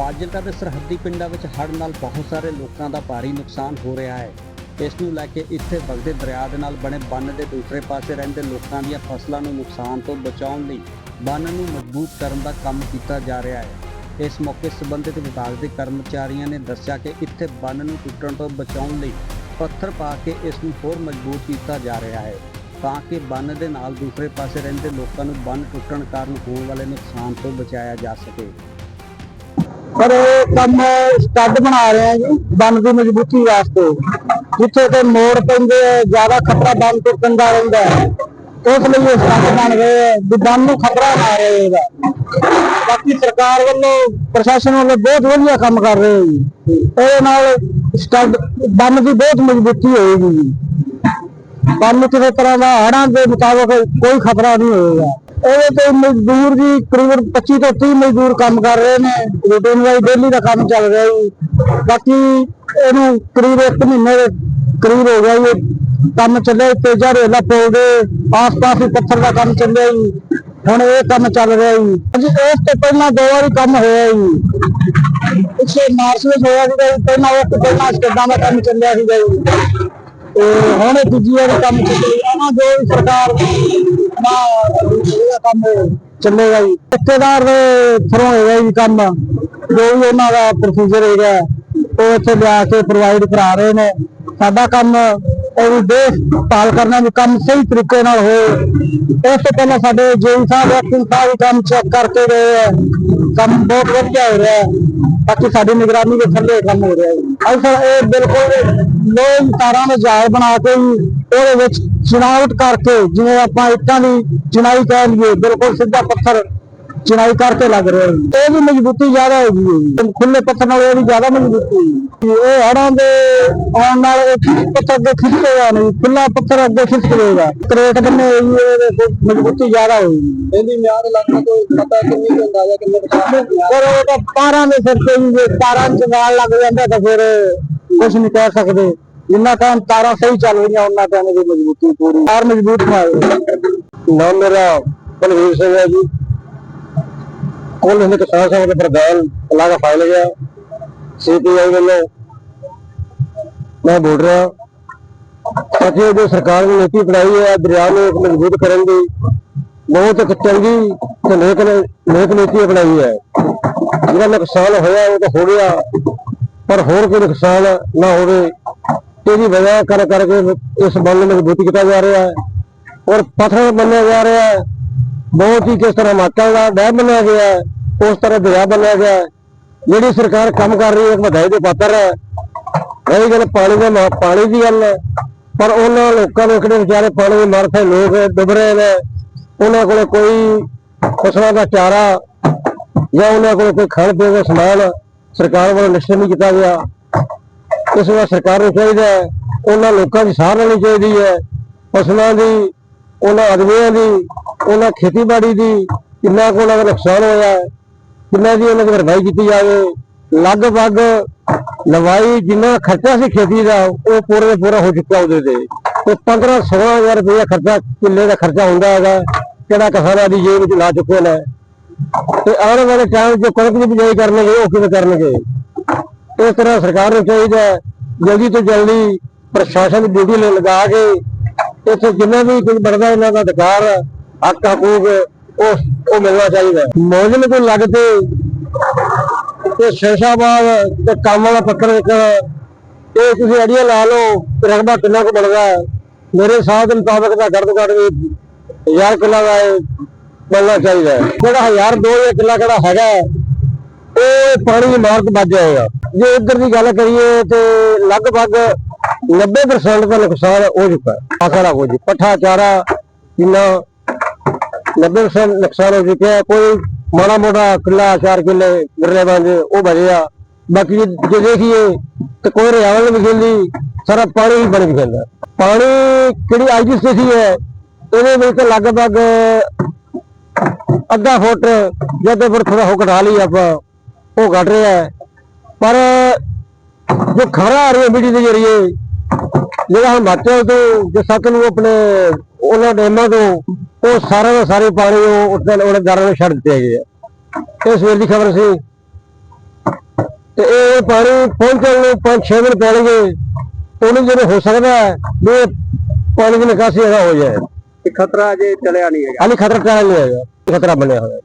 ਫਾਜ਼ਿਲਕਾ ਦੇ ਸਰਹੱਦੀ ਪਿੰਡਾਂ ਵਿੱਚ ਹੜ੍ਹ ਨਾਲ ਬਹੁਤ ਸਾਰੇ ਲੋਕਾਂ ਦਾ ਭਾਰੀ ਨੁਕਸਾਨ ਹੋ ਰਿਹਾ ਹੈ। ਇਸ ਨੂੰ ਲੈ ਕੇ ਇੱਥੇ ਵਗਦੇ ਦਰਿਆ ਦੇ ਨਾਲ ਬਣੇ ਬੰਨ ਦੇ ਦੂਸਰੇ ਪਾਸੇ ਰਹਿੰਦੇ ਲੋਕਾਂ ਦੀਆਂ ਫਸਲਾਂ ਨੂੰ ਨੁਕਸਾਨ ਤੋਂ ਬਚਾਉਣ ਲਈ ਬੰਨ ਨੂੰ ਮਜ਼ਬੂਤ ਕਰਨ ਦਾ ਕੰਮ ਕੀਤਾ ਜਾ ਰਿਹਾ ਹੈ। ਇਸ ਮੌਕੇ ਸੰਬੰਧਿਤ ਵਿਭਾਗ ਦੇ ਕਰਮਚਾਰੀਆਂ ਨੇ ਦੱਸਿਆ ਕਿ ਇੱਥੇ ਬੰਨ ਨੂੰ ਟੁੱਟਣ ਤੋਂ ਬਚਾਉਣ ਲਈ ਪੱਥਰ ਪਾ ਕੇ ਇਸ ਨੂੰ ਹੋਰ ਮਜ਼ਬੂਤ ਕੀਤਾ ਜਾ ਰਿਹਾ ਹੈ ਤਾਂ ਕਿ ਬੰਨ ਦੇ ਨਾਲ ਦੂਸਰੇ ਪਾਸੇ ਰਹਿੰਦੇ ਲੋਕਾਂ ਨੂੰ ਬੰਨ ਟੁੱਟਣ ਕਾਰਨ ਹੋਣ ਵਾਲੇ ਨੁਕਸਾਨ ਤੋਂ ਬਚਾਇਆ ਜਾ ਸਕੇ। ਪਰ ਇਹ ਕੰਮ ਸਟੱਡ ਬਣਾ ਰਹੇ ਆ ਜੀ, ਬੰਨ ਦੀ ਮਜ਼ਬੂਤੀ ਵਾਸਤੇ। ਜਿੱਥੇ ਤੇ ਮੋੜ ਪੈਂਦੇ ਆ, ਜ਼ਿਆਦਾ ਖਤਰਾ ਬੰਨ ਟੁੱਟਣ ਦਾ ਰਹਿੰਦਾ ਹੈ। ਉਸ ਲਈ ਇਹ ਸਟੱਡ ਬਣ ਰਹੇ ਆ, ਵੀ ਬੰਨ ਨੂੰ ਖਤਰਾ ਨਾ ਰਹੇ ਇਹਦਾ। ਬਾਕੀ ਸਰਕਾਰ ਵੱਲੋਂ, ਪ੍ਰਸ਼ਾਸਨ ਵੱਲੋਂ ਬਹੁਤ ਵਧੀਆ ਕੰਮ ਕਰ ਰਹੇ ਆ ਜੀ। ਇਹਦੇ ਨਾਲ ਸਟੱਡ, ਬੰਨ ਦੀ ਬਹੁਤ ਮਜ਼ਬੂਤੀ ਹੋਏਗੀ ਜੀ। ਬੰਨ ਕਿਸੇ ਤਰ੍ਹਾਂ ਦਾ ਹੜਾਂ ਦੇ ਮੁਤਾਬਕ ਕੋਈ ਖਤਰਾ ਨਹੀਂ ਹੋਏਗਾ। ਇਹਦੇ ਤੇ ਮਜ਼ਦੂਰ ਜੀ ਕਰੀਬਨ 25 ਤੋਂ 30 ਮਜ਼ਦੂਰ ਕੰਮ ਕਰ ਰਹੇ ਨੇ ਰੂਟੀਨ ਵਾਈ ਡੇਲੀ ਦਾ ਕੰਮ ਚੱਲ ਰਿਹਾ ਜੀ। ਬਾਕੀ ਇਹਨੂੰ ਕਰੀਬ 1 ਮਹੀਨੇ ਦੇ ਕਰੀਬ ਹੋ ਗਿਆ ਜੀ। ਕੰਮ ਚੱਲਿਆ ਤੇਜਾ ਰੇਲਾ ਪੁਲ ਦੇ ਆਸ-ਪਾਸ ਹੀ ਪੱਥਰ ਦਾ ਕੰਮ ਚੱਲਿਆ ਜੀ। ਹੁਣ ਇਹ ਕੰਮ ਚੱਲ ਰਿਹਾ ਜੀ। ਜੀ ਇਸ ਤੋਂ ਪਹਿਲਾਂ ਦੋ ਵਾਰੀ ਕੰਮ ਹੋਇਆ ਜੀ। ਪਿੱਛੇ ਮਾਰਚ ਵਿੱਚ ਹੋਇਆ ਸੀਗਾ ਜੀ, ਪਹਿਲਾਂ ਉਹ ਪਹਿਲਾਂ ਸਟੇਡਾਂ ਦਾ ਕੰਮ ਚੱਲਿਆ ਸੀਗਾ ਜੀ। ਤੇ ਹੁਣ ਦੂਜੀ ਵਾਰ ਕੰਮ ਚੱਲੇਗਾ ਜੋ ਸਰਕਾਰ ਨਾ ਇਹਦਾ ਕੰਮ ਚੱਲੇਗਾ ਜੀ। ਠੇਕੇਦਾਰ ਦੇ ਥਰੋਂ ਹੋਏਗਾ ਜੀ ਕੰਮ, ਜੋ ਵੀ ਉਹਨਾਂ ਦਾ ਪ੍ਰੋਸੀਜਰ ਹੈਗਾ, ਉਹ ਇੱਥੇ ਲਿਆ ਕੇ ਪ੍ਰੋਵਾਈਡ ਕਰਾ ਰਹੇ ਨੇ। ਸਾਡਾ ਕੰਮ ਉਹ ਵੀ ਦੇਖ ਕਰਨਾ ਵੀ ਕੰਮ ਸਹੀ ਤਰੀਕੇ ਨਾਲ ਹੋਏ। ਇਸ ਤੋਂ ਪਹਿਲਾਂ ਸਾਡੇ ਜੇਈ ਸਾਹਿਬ ਐਕਟਿੰਗ ਸਾਹਿਬ ਕੰਮ ਚੈੱਕ ਕਰਕੇ ਗਏ ਕੰਮ ਬਹੁਤ ਵਧੀਆ ਹੋ ਰਿਹਾ। ਹੈ ਬਾਕੀ ਸਾਡੀ ਨਿਗਰਾਨੀ ਦੇ ਥੱਲੇ ਕੰਮ ਹੋ ਰਿਹਾ ਹੈ। ਅੱਜ ਸਰ ਇਹ ਬਿਲਕੁਲ ਲੋਹ ਤਾਰਾਂ ਦੇ ਜਾਲ ਬਣਾ ਕੇ ਹੀ ਉਹਦੇ ਵਿੱਚ ਚਿਣਾਵਟ ਕਰਕੇ ਜਿਵੇਂ ਆਪਾਂ ਇੱਟਾਂ ਦੀ ਚਿਣਾਈ ਕਹਿ ਲਈਏ, ਬਿਲਕੁਲ ਸਿੱਧਾ ਪੱਥਰ ਚਿਣਾਈ ਕਰਕੇ ਲੱਗ ਰਿਹਾ ਹੈ ਇਹ ਵੀ ਮਜ਼ਬੂਤੀ ਜ਼ਿਆਦਾ ਹੈ ਜੀ। ਖੁੱਲੇ ਪੱਥਰ ਨਾਲ ਇਹ ਵੀ ਜ਼ਿਆਦਾ ਮਜ਼ਬੂਤੀ ਹੈ ਇਹ ਹੜਾਂ ਦੇ ਆਉਣ ਨਾਲ ਇਹ ਪੱਥਰ ਅੱਗੇ ਖਿੱਚੇਗਾ ਨਹੀਂ ਖੁੱਲਾ ਪੱਥਰ ਅੱਗੇ ਲਏਗਾ ਕਰੇਟ ਬੰਨੇ ਹੋਈ ਤੇ ਮਜ਼ਬੂਤੀ ਜ਼ਿਆਦਾ ਹੋਏਗੀ ਇਹਦੀ ਮਿਆਦ ਲੱਗਣਾ ਕੋਈ ਪਤਾ ਕਿੰਨੀ ਕੁ ਅੰਦਾਜ਼ਾ ਕਿੰਨੇ ਪਰ ਉਹ ਤਾਂ ਪਾਰਾਂ ਦੇ ਸਿਰ ਤੇ ਹੀ ਜੇ ਤਾਰਾਂ ਚ ਵਾਲ ਲੱਗ ਜਾਂਦਾ ਤਾਂ ਫਿਰ ਕੁਝ ਨਹੀਂ ਕਹਿ ਸਕਦੇ। ਜਿੰਨਾ ਟਾਈਮ ਤਾਰਾਂ ਸਹੀ ਚੱਲ ਰਹੀਆਂ ਉਹਨਾਂ ਟਾਈਮ ਦੀ ਮਜ਼ਬੂਤੀ ਪੂਰੀ। ਤਾਰ ਮਜ਼ਬੂਤ ਨਾਮ ਮੇਰਾ ਬਲਵੀਰ ਸਿੰਘ ਹੈ ਜੀ। ਕੋਲ ਹਿੰਦ ਕਿਸਾਨ ਸਭਾ ਦੇ ਪ੍ਰਧਾਨ ਇਲਾਕਾ ਫਾਈਲ ਗਿਆ ਸੀਪੀਆਈ ਵੱਲੋਂ ਮੈਂ ਬੋਲ ਰਿਹਾ। ਸਾਥੀਓ ਜੋ ਸਰਕਾਰ ਨੇ ਨੀਤੀ ਬਣਾਈ ਹੈ। ਦਰਿਆ ਨੂੰ ਮਜ਼ਬੂਤ ਕਰਨ ਦੀ ਬਹੁਤ ਇੱਕ ਚੰਗੀ ਤੇ ਨੇਕ ਨੇਕ ਨੀਤੀ ਅਪਣਾਈ ਹੈ। ਜਿਹੜਾ ਨੁਕਸਾਨ ਹੋਇਆ ਉਹ ਤਾਂ ਹੋ ਗਿਆ, ਪਰ ਹੋਰ ਕੋਈ ਨੁਕਸਾਨ ਨਾ ਹੋਵੇ। ਇਹਦੀ ਵਜ੍ਹਾ ਕਰ ਕਰਕੇ ਇਸ ਬੰਨ ਨੂੰ ਮਜ਼ਬੂਤ ਕੀਤਾ ਜਾ ਰਿਹਾ ਹੈ। ਔਰ ਪੱਥਰ ਬੰਨਿਆ ਜਾ ਰਿਹਾ ਹੈ। ਬਹੁਤ ਹੀ ਕਿਸ ਤਰ੍ਹਾਂ ਮਾਤਾ ਦਾ ਡੈਮ ਬਣਾਇਆ ਗਿਆ ਉਸ ਤਰ੍ਹਾਂ ਦਰਿਆ ਬਣਾਇਆ ਗਿਆ ਜਿਹੜੀ ਸਰਕਾਰ ਕੰਮ ਕਰ ਰਹੀ ਹੈ ਵਧਾਈ ਦੇ ਪਾਤਰ ਹੈ। ਇਹ ਗੱਲ ਪਾਣੀ ਦੇ ਪਾਣੀ ਦੀ ਗੱਲ ਹੈ। ਪਰ ਉਹਨਾਂ ਲੋਕਾਂ ਨੂੰ ਕਿਹੜੇ ਵਿਚਾਰੇ ਪਾਣੀ ਦੇ ਮਰਥੇ ਲੋਕ ਡੁੱਬ ਰਹੇ ਨੇ, ਉਹਨਾਂ ਕੋਲੇ ਕੋਈ ਫਸਲਾਂ ਦਾ ਚਾਰਾ ਜਾਂ ਉਹਨਾਂ ਕੋਲ ਕੋਈ ਖਾਣ ਪੀਣ ਦਾ ਸਮਾਨ ਸਰਕਾਰ ਵੱਲੋਂ ਨਿਸ਼ਚਿਤ ਨਹੀਂ ਕੀਤਾ ਗਿਆ। ਇਸ ਵਾਰ ਸਰਕਾਰ ਨੂੰ ਚਾਹੀਦਾ ਹੈ, ਉਹਨਾਂ ਲੋਕਾਂ ਦੀ ਸਾਰ ਲੈਣੀ ਚਾਹੀਦੀ ਹੈ। ਫਸਲਾਂ ਦੀ, ਉਹਨਾਂ ਆਦਮੀਆਂ ਦੀ ਉਹਨਾਂ ਖੇਤੀਬਾੜੀ ਦੀ ਕਿੰਨਾ ਕੁ ਉਹਨਾਂ ਦਾ ਨੁਕਸਾਨ ਹੋਇਆ ਕਿੰਨਾ ਦੀ ਉਹਨਾਂ ਦੀ ਭਰਪਾਈ ਕੀਤੀ ਜਾਵੇ। ਲਗਭਗ ਲਵਾਈ ਜਿੰਨਾ ਖਰਚਾ ਸੀ ਖੇਤੀ ਦਾ, ਉਹ ਪੂਰੇ ਦਾ ਪੂਰਾ ਹੋ ਚੁੱਕਾ ਉਹਦੇ ਤੇ। ਤੇ 15 16000 ਰੁਪਏ ਖਰਚਾ ਕਿੱਲੇ ਦਾ ਖਰਚਾ ਹੁੰਦਾ ਹੈਗਾ ਕਿਹੜਾ ਕਿਸਾਨਾਂ ਦੀ ਜੇਬ ਵਿੱਚ ਲਾ ਚੁੱਕੇ ਨੇ। ਤੇ ਆਉਣ ਵਾਲੇ ਟਾਈਮ ਜੋ ਕਣਕ ਦੀ ਬਿਜਾਈ ਕਰਨਗੇ, ਉਹ ਕਿਵੇਂ ਕਰਨਗੇ? ਇਸ ਤਰ੍ਹਾਂ ਸਰਕਾਰ ਨੂੰ ਚਾਹੀਦਾ ਜਲਦੀ ਤੋਂ ਜਲਦੀ ਪ੍ਰਸ਼ਾਸਨ ਦੀ ਡਿਊਟੀ ਲਗਾ ਕੇ ਇੱਥੇ ਜਿੰਨਾ ਵੀ ਕੋਈ ਬਣਦਾ, ਇਹਨਾਂ ਦਾ ਅਧਿਕਾਰ ਹੱਕ ਹਕੂਕ ਉਹ ਉਹ ਮਿਲਣਾ ਚਾਹੀਦਾ। ਹੈ ਮੌਜਮ ਕੋਈ ਲੱਗਦੇ ਤੇ ਸ਼ੇਸ਼ਾਬਾਦ ਤੇ ਕੰਮ ਵਾਲਾ ਪੱਤਰ ਇੱਕ ਤੁਸੀਂ ਆਈਡੀਆ ਲਾ ਲਓ ਕਿ ਰਕਬਾ ਕਿੰਨਾ ਕੁ ਬਣਦਾ ਮੇਰੇ ਹਿਸਾਬ ਦੇ ਮੁਤਾਬਕ ਤਾਂ ਘੱਟ ਤੋਂ ਘੱਟ 1000 ਕਿੱਲਾ ਦਾ ਬਣਨਾ ਚਾਹੀਦਾ ਹੈ। ਜਿਹੜਾ 1000 2000 ਕਿੱਲਾ ਕਿਹੜਾ ਹੈਗਾ ਹੈ, ਉਹ ਪਾਣੀ ਦੀ ਮਾਰਕ ਵੱਜ ਜਾਏਗਾ ਜੇ ਇੱਧਰ ਦੀ ਗੱਲ ਕਰੀਏ ਤੇ ਲਗਭਗ 90% ਦਾ ਨੁਕਸਾਨ ਹੋ ਚੁੱਕਾ ਹੈ। ਫਸਲਾ ਹੋ ਜੀ ਪੱਠਾ ਚਾਰਾ ਕਿੰਨਾ 90% ਨੁਕਸਾਨ ਹੋ ਚੁੱਕਿਆ ਹੈ। ਕੋਈ ਮਾੜਾ ਮੋਟਾ ਕਿੱਲਾ, ਚਾਰ ਕਿੱਲੇ ਗਿਰਲੇ ਬੰਦੇ ਉਹ ਬਚਿਆ ਬਾਕੀ ਜੇ ਦੇਖੀਏ ਤੇ ਕੋਈ ਰਿਆਵਲ ਨਹੀਂ ਵਿਖੇਂਦੀ ਸਾਰਾ ਪਾਣੀ ਹੀ ਬਣ ਵਿਖੇਂਦਾ ਪਾਣੀ ਕਿਹੜੀ ਅੱਜ ਦੀ ਸਥਿਤੀ ਹੈ, ਇਹਦੇ ਵਿੱਚ ਲਗਭਗ ਅੱਧਾ ਫੁੱਟ ਜਦ ਫਿਰ ਥੋੜਾ ਹੋ ਘਟਾ ਲਈ ਆਪਾਂ, ਉਹ ਘਟ ਰਿਹਾ ਹੈ। ਪਰ ਜੋ ਖਰਾ ਆ ਰਹੀ ਹੈ ਮੀਡੀਆ ਦੇ ਜਰੀਏ, ਜਿਹੜਾ ਹਿਮਾਚਲ ਤੋਂ, ਜੋ ਸਤਲੁਜ ਆਪਣੇ ਉਹਨਾਂ ਡੈਮਾਂ ਤੋਂ ਉਹ ਸਾਰਾ ਦਾ ਸਾਰੇ ਪਾਣੀ ਉਹ ਉੱਤੇ ਉਹਨੇ ਦਰਾਂ ਨੂੰ ਛੱਡ ਦਿੱਤੇ ਹੈਗੇ ਆ ਇਸ ਵੇਲੇ ਦੀ ਖਬਰ ਸੀ। ਤੇ ਇਹ ਪਾਣੀ ਪਹੁੰਚਣ ਨੂੰ 5-6 ਦਿਨ ਪੈਣਗੇ ਉਹਨੂੰ ਜਿਵੇਂ ਹੋ ਸਕਦਾ ਹੈ ਵੀ ਇਹ ਪਾਣੀ ਦੀ ਨਿਕਾਸੀ ਹੋ ਜਾਏ। ਇਹ ਖਤਰਾ ਅਜੇ ਟਲਿਆ ਨਹੀਂ ਹੈਗਾ। ਹਾਲੇ ਖਤਰਾ ਟਾਲ ਨਹੀਂ ਹੈਗਾ। ਖਤਰਾ ਬਣਿਆ ਹੋਇਆ